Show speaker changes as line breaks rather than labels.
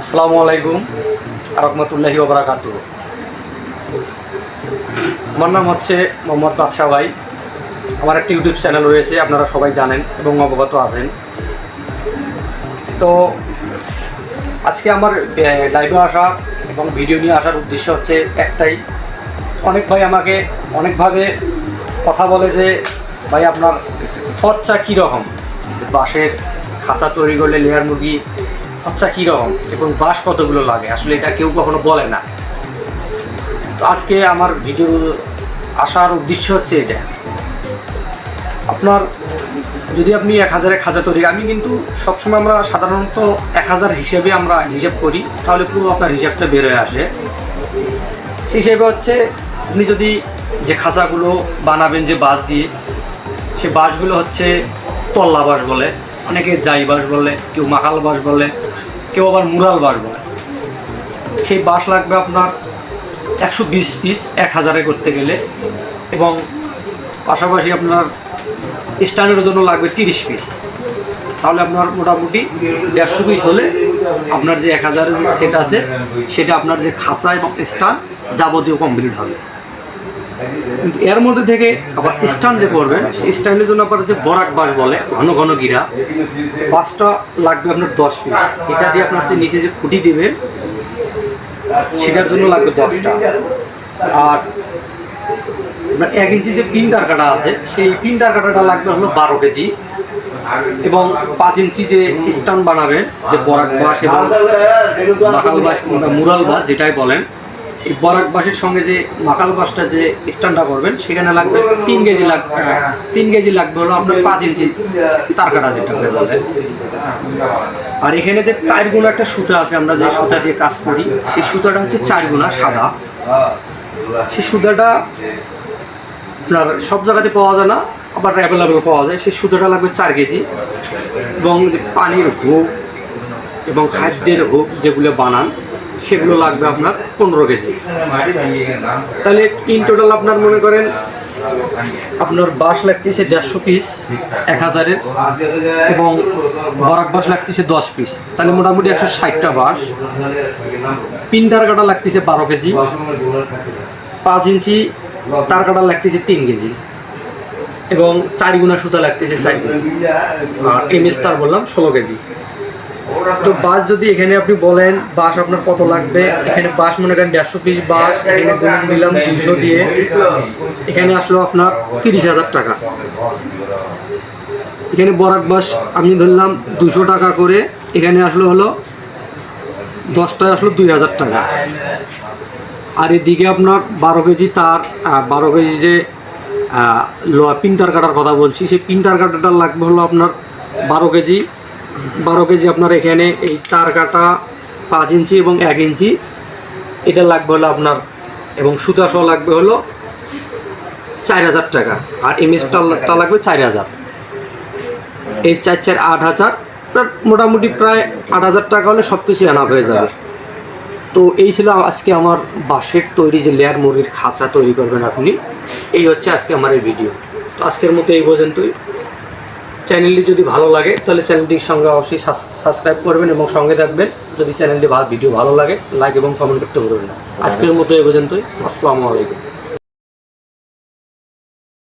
আসসালামু আলাইকুম রহমতুল্লাহি ওবরাকাত আমার নাম হচ্ছে মোহাম্মদ বাদশাহ ভাই। আমার একটা ইউটিউব চ্যানেল রয়েছে, আপনারা সবাই জানেন এবং অবগত আছেন। তো, আজকে আমার লাইভে আসা এবং ভিডিও নিয়ে আসার উদ্দেশ্য হচ্ছে একটাই। অনেক ভাই আমাকে অনেকভাবে কথা বলে যে, ভাই, আপনার খরচা কীরকম? বাঁশের খাঁচা তৈরি করলে লেয়ার মুরগি খরচা কীরকম? এবং বাঁশ কতগুলো লাগে? আসলে এটা কেউ কখনো বলে না। তো আজকে আমার ভিডিও আসার উদ্দেশ্য হচ্ছে এটা। আপনার, যদি আপনি এক হাজারে খাঁচা তৈরি, আমি কিন্তু সবসময় আমরা সাধারণত এক হাজার হিসেবে আমরা হিসেব করি, তাহলে পুরো আপনার হিসাবটা বের হয়ে আসে। সেই হিসেবে হচ্ছে, আপনি যদি যে খাঁচাগুলো বানাবেন, যে বাঁশ দিয়ে, সে বাঁশগুলো হচ্ছে তল্লা বাঁশ বলে, অনেকে জাই বাঁশ বলে, কেউ মাকাল বাঁশ বলে কেউ আবার মুরাল বাঁশ বলে সেই বাঁশ লাগবে আপনার একশো বিশ পিস, এক হাজারে করতে গেলে। এবং পাশাপাশি আপনার স্ট্যান্ডের জন্য লাগবে তিরিশ পিস। তাহলে আপনার মোটামুটি দেড়শো পিস হলে আপনার যে এক হাজারের যে সেট আছে, সেটা আপনার যে খাঁচা এবং স্ট্যান্ড যাবতীয় কমপ্লিট হবে। এর মধ্যে থেকে আবার স্ট্যান্ড যে করবেন, সেই স্ট্যান্ডের জন্য আপনার যে বরাক বাস বলে, ঘন ঘন গিরা বাসটা লাগবে আপনার দশ পিস। এটা দিয়ে আপনার যে নিচে যে খুঁটি দেবেন, সেটার জন্য লাগবে দশটা। আর এক ইঞ্চি যে পিন তার কাটা আছে, সেই পিন তার কাটাটা লাগবে হলো বারো কেজি। এবং পাঁচ ইঞ্চি যে স্টান বানাবেন, যে বরাক বাস এবং মাকাল কিংবা মুরাল বাস যেটাই বলেন এই বরাক সঙ্গে যে মাকাল বাসটা যে স্ট্যান্ডটা করবেন, সেখানে লাগবে তিন কেজি লাগবে তিন কেজি লাগবে হলো আপনার পাঁচ ইঞ্চি তার কাটা যেটাকে বলে। আর এখানে যে চার গুণা একটা সুতা আছে, আমরা যে সুতা দিয়ে কাজ করি, সেই সুতাটা হচ্ছে চার গুণা সাদা। সেই সুতাটা আপনার সব জায়গাতে পাওয়া যায় না, আবার অ্যাভেলেবেল পাওয়া যায়। সেই সুতোটা লাগবে চার কেজি। এবং যে পানির হোক এবং খাদ্যের হোক যেগুলো বানান সেগুলো লাগবে আপনার পনেরো কেজি। তাহলে ইন টোটাল আপনার মনে করেন আপনার বাঁশ লাগতেছে দেড়শো পিস এক হাজারের, এবং বরাক বাঁশ লাগতেছে দশ পিস তাহলে মোটামুটি একশো ষাটটা বাঁশ। পিন্টার কাটা লাগতেছে বারো কেজি। পাঁচ ইঞ্চি তার কাটা লাগতেছে তিন কেজি। এবং চার গুণা সুতা লাগতেছে চার কেজি। আর এমএস তার বললাম ষোলো কেজি। তো বাস যদি এখানে আপনি বলেন, বাস আপনার কত লাগবে? এখানে বাস মনে করেন দেড়শো পিস বাস, এখানে দিলাম দুশো দিয়ে। এখানে আসলো আপনার তিরিশ হাজার টাকা। এখানে বরাক বাস, আমি ধরলাম দুশো টাকা করে। এখানে আসলো হলো, দশটায় আসলো দুই হাজার টাকা। আর এদিকে আপনার বারো কেজি তার বারো কেজি যে লোহা পিন্টার কাটার কথা বলছি, সেই পিন্টার কাটাটা লাগবে হলো আপনার বারো কেজি। বারো কেজি আপনার এখানে এই তার কাটা পাঁচ ইঞ্চি এবং এক ইঞ্চি। এটা লাগবে হলো আপনার এবং সুতা সহ লাগবে হলো চার হাজার টাকা। আর এমএসটা লাগবে চার হাজার। এই চার চার আট হাজার। মোটামুটি প্রায় আট হাজার টাকা হলে সব কিছু আনা হয়ে যাবে। তো এই ছিল আজকে আমার বাঁশের তৈরি যে লেয়ার মুরগির খাঁচা তৈরি করবেন আপনি। এই হচ্ছে আজকে আমার এই ভিডিও তো আজকের মতো এই পর্যন্তই। চ্যানেলটি যদি ভালো লাগে, তাহলে চ্যানেলটির সঙ্গে অবশ্যই সাবস্ক্রাইব করবেন এবং সঙ্গে থাকবেন। যদি চ্যানেলটি ভিডিও ভালো লাগে, লাইক এবং কমেন্ট করতে ভুলবেন না। আজকের মতো এ পর্যন্তই। আসসালামু আলাইকুম।